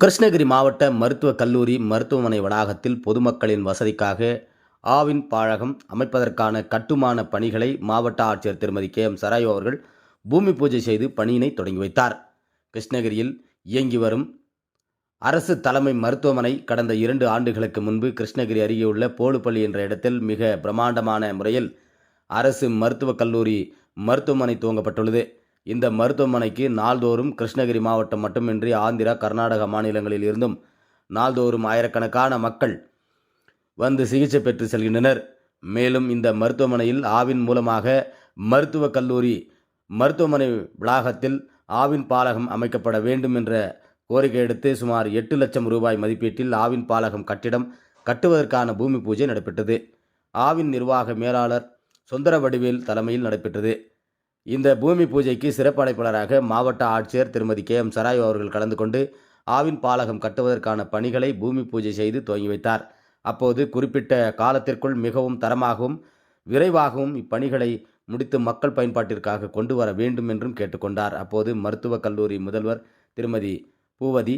கிருஷ்ணகிரி மாவட்ட மருத்துவக் கல்லூரி மருத்துவமனை வளாகத்தில் பொதுமக்களின் வசதிக்காக ஆவின் பாழகம் அமைப்பதற்கான கட்டுமான பணிகளை மாவட்ட ஆட்சியர் திருமதி கே எம் சராயு அவர்கள் பூமி பூஜை செய்து பணியினை தொடங்கி வைத்தார். கிருஷ்ணகிரியில் இயங்கி வரும் அரசு தலைமை மருத்துவமனை கடந்த இரண்டு ஆண்டுகளுக்கு முன்பு கிருஷ்ணகிரி அருகே உள்ள போலுப்பள்ளி என்ற இடத்தில் மிக பிரம்மாண்டமான முறையில் அரசு மருத்துவக் கல்லூரி மருத்துவமனை துவங்கப்பட்டுள்ளது. இந்த மருத்துவமனைக்கு நாள்தோறும் கிருஷ்ணகிரி மாவட்டம் மட்டுமின்றி ஆந்திரா கர்நாடக மாநிலங்களில் இருந்தும் நாள்தோறும் ஆயிரக்கணக்கான மக்கள் வந்து சிகிச்சை பெற்று செல்கின்றனர். மேலும் இந்த மருத்துவமனையில் ஆவின் மூலமாக மருத்துவக் கல்லூரி மருத்துவமனை வளாகத்தில் ஆவின் பாலகம் அமைக்கப்பட வேண்டும் என்ற கோரிக்கை எடுத்து சுமார் எட்டு லட்சம் ரூபாய் மதிப்பீட்டில் ஆவின் பாலகம் கட்டிடம் கட்டுவதற்கான பூமி பூஜை நடைபெற்றது. ஆவின் நிர்வாக மேலாளர் சுந்தர வடிவேல் தலைமையில் நடைபெற்றது. இந்த பூமி பூஜைக்கு சிறப்பு அழைப்பாளராக மாவட்ட ஆட்சியர் திருமதி கே. எம். சராய் அவர்கள் கலந்து கொண்டு ஆவின் பாலகம் கட்டுவதற்கான பணிகளை பூமி பூஜை செய்து துவங்கி வைத்தார். அப்போது குறிப்பிட்ட காலத்திற்குள் மிகவும் தரமாகவும் விரைவாகவும் இப்பணிகளை முடித்து மக்கள் பயன்பாட்டிற்காக கொண்டு வர வேண்டும் என்றும் கேட்டுக்கொண்டார். அப்போது மருத்துவக் கல்லூரி முதல்வர் திருமதி பூவதி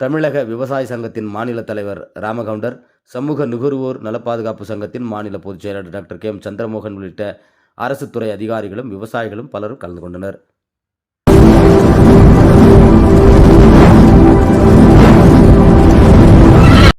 தமிழக விவசாய சங்கத்தின் மாநில தலைவர் ராமகவுண்டர் சமூக நுகர்வோர் நலப்பாதுகாப்பு சங்கத்தின் மாநில பொதுச் செயலாளர் டாக்டர் கே எம் சந்திரமோகன் உள்ளிட்ட அரசு துறை அதிகாரிகளும் விவசாயிகளும் பலரும் கலந்து கொண்டனர்.